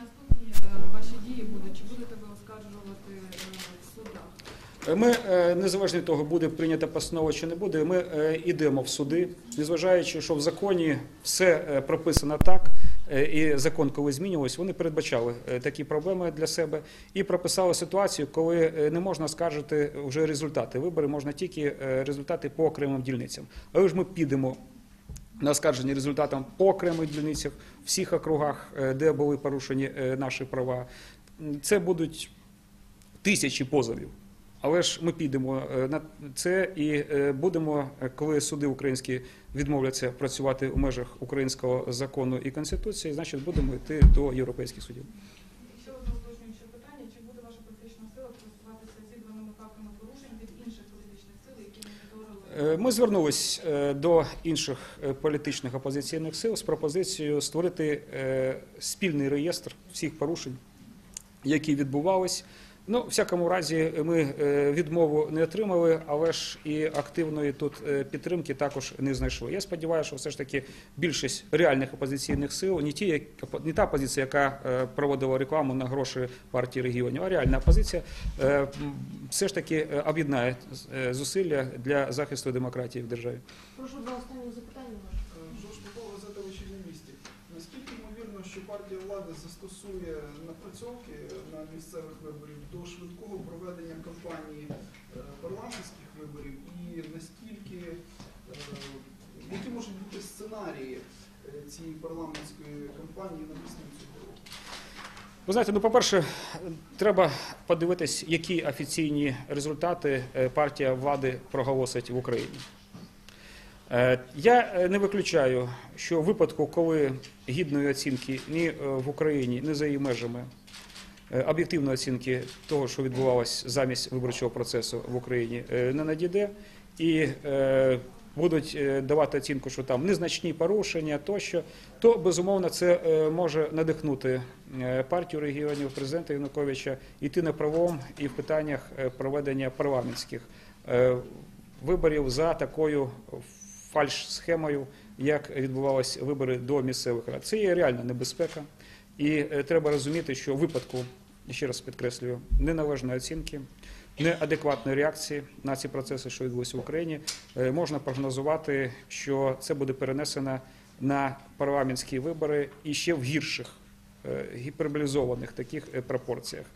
Наступні е, ваші дії будуть? Чи будете ви оскаржувати е, в судах? Ми, е, незалежно від того, буде прийнята постанова чи не буде, ми е, йдемо в суди, незважаючи, що в законі все е, прописано так, е, і закон, коли змінювався, вони передбачали е, такі проблеми для себе і прописали ситуацію, коли е, не можна скаржити вже результати виборів, можна тільки е, результати по окремим дільницям. Але ж ми підемо на оскарження результатам по окремих дільницях, всіх округах, е, де були порушені е, наші права. Це будуть тисячі позовів. Але ж ми підемо е, на це і будемо, коли суди українські відмовляться працювати у межах українського закону і конституції, значить будемо йти до європейських судів. Ще одне уточнююче питання. Чи буде ваша політична сила користуватися зібраними фактами порушень від інших політичних сил, які моніторили? Е, Ми звернулись е, до інших е, політичних опозиційних сил з пропозицією створити е, спільний реєстр всіх порушень, які відбувались. Ну, в всякому разі, ми е, відмову не отримали, але ж і активної тут е, підтримки також не знайшли. Я сподіваюся, що все ж таки більшість реальних опозиційних сил, не ті, не та опозиція, яка е, проводила рекламу на гроші партії регіонів, а реальна опозиція е, все ж таки об'єднає зусилля для захисту демократії в державі. Прошу два останні запитання. Що партія влади застосує напрацьовки на місцевих виборів до швидкого проведення кампанії е, парламентських виборів і наскільки е, які можуть бути сценарії е, цієї парламентської кампанії навесні цього року? Ви знаєте, ну, по-перше, треба подивитись, які офіційні результати партія влади проголосить в Україні. Е, Я е, не виключаю, що в випадку, коли гідної оцінки ні е, в Україні, ні за її межами, об'єктивної оцінки того, що відбувалось замість виборчого процесу в Україні, не надійде, і будуть давати оцінку, що там незначні порушення тощо, то безумовно це може надихнути партію регіонів президента Януковича йти на правом і в питаннях проведення парламентських виборів за такою фальш-схемою, як відбувалися вибори до місцевих рад. Це є реальна небезпека, і е, треба розуміти, що в випадку, ще раз підкреслюю, неналежної оцінки, неадекватної реакції на ці процеси, що відбулися в Україні, е, можна прогнозувати, що це буде перенесено на парламентські вибори і ще в гірших е, гіперболізованих таких пропорціях.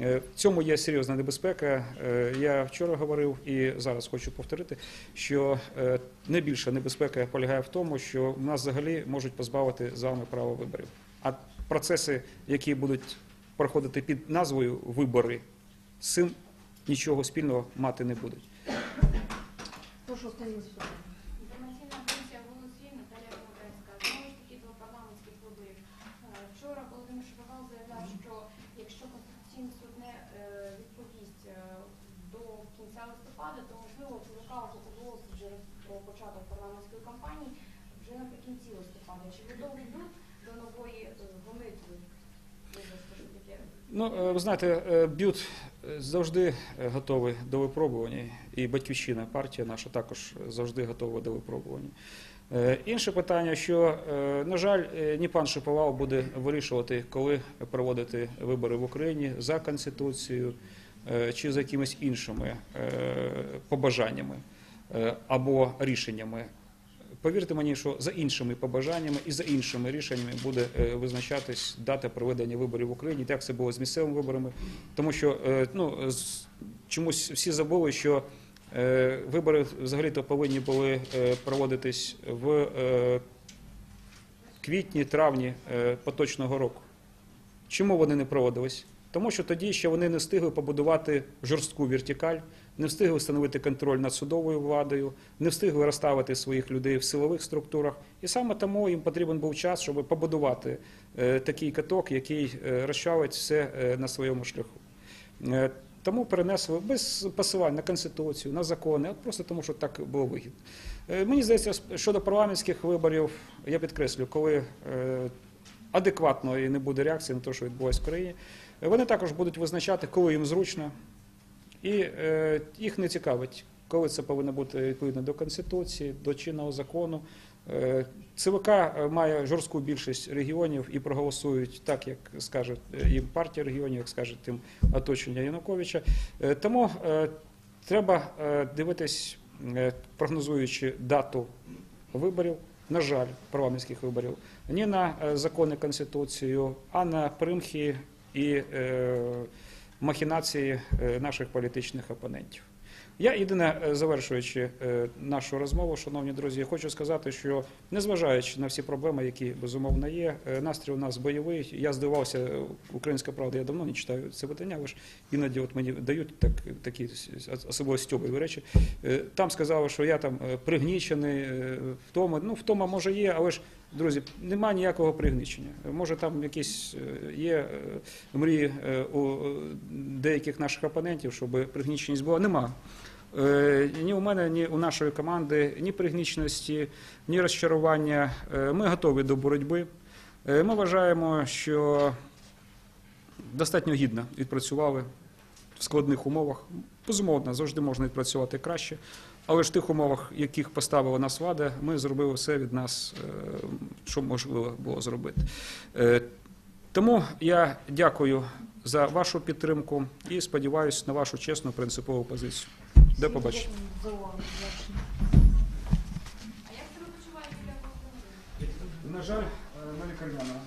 Е, В цьому є серйозна небезпека. Е, Я вчора говорив і зараз хочу повторити, що е, найбільша небезпека полягає в тому, що нас взагалі можуть позбавити з вами права виборів. А процеси, які будуть проходити під назвою вибори, з цим нічого спільного мати не будуть. Прошу останні запитання. Листопада, то можливо вже оголосить вже про початок парламентської кампанії вже наприкінці листопада. Чи готові йдуть до нової е, гонитви? Ну, е, ви знаєте, е, б'ют завжди готовий до випробування, і батьківщина, партія наша також завжди готова до випробування. Інше питання, що, на жаль, ні пан Шиповал буде вирішувати, коли проводити вибори в Україні за Конституцією чи за якимись іншими е, побажаннями е, або рішеннями. Повірте мені, що за іншими побажаннями і за іншими рішеннями буде е, визначатись дата проведення виборів в Україні. Так це було з місцевими виборами, тому що е, ну чомусь всі забули, що е, вибори взагалі-то повинні були е, проводитись в е, квітні, травні е, поточного року. Чому вони не проводились? Тому що тоді ще вони не встигли побудувати жорстку вертикаль, не встигли встановити контроль над судовою владою, не встигли розставити своїх людей в силових структурах. І саме тому їм потрібен був час, щоб побудувати е, такий каток, який е, розчавить все е, на своєму шляху. Тому перенесли без посилань на конституцію, на закони, от просто тому, що так було вигідно. Мені здається, щодо парламентських виборів, я підкреслю, коли адекватної не буде реакції на те, що відбувається в країні, вони також будуть визначати, коли їм зручно, і е, їх не цікавить, коли це повинно бути відповідно до Конституції, до чинного закону, Е, ЦВК е, має жорстку більшість регіонів і проголосують так, як скаже їм партія регіонів, як скаже тим оточення Януковича. Тому треба дивитись, прогнозуючи дату виборів, на жаль, парламентських виборів, ні на е, закони Конституцію, а на примхи і е, махінації е, наших політичних опонентів. Я єдине, е, завершуючи е, нашу розмову, шановні друзі, хочу сказати, що незважаючи на всі проблеми, які безумовно є, е, настрій у нас бойовий. Я здивався, українська правда, я давно не читаю це видання, але ж іноді от мені дають так, такі особливо стьобові речі. Там сказали, що я там пригнічений, втома. Ну, втома може є, але ж, друзі, немає ніякого пригнічення. Може, там якісь е, є е, мрії е, у деяких наших опонентів, щоб пригніченість була. Нема. Ні у мене, ні у нашої команди, ні пригніченості, ні розчарування. Ми готові до боротьби. Ми вважаємо, що достатньо гідно відпрацювали в складних умовах. Безумовно, завжди можна відпрацювати краще. Але ж в тих умовах, яких поставила нас влада, ми зробили все від нас, е, що можливо було зробити. Е, Тому я дякую за вашу підтримку і сподіваюся на вашу чесну принципову позицію. До побачення. На жаль, на лікарняному.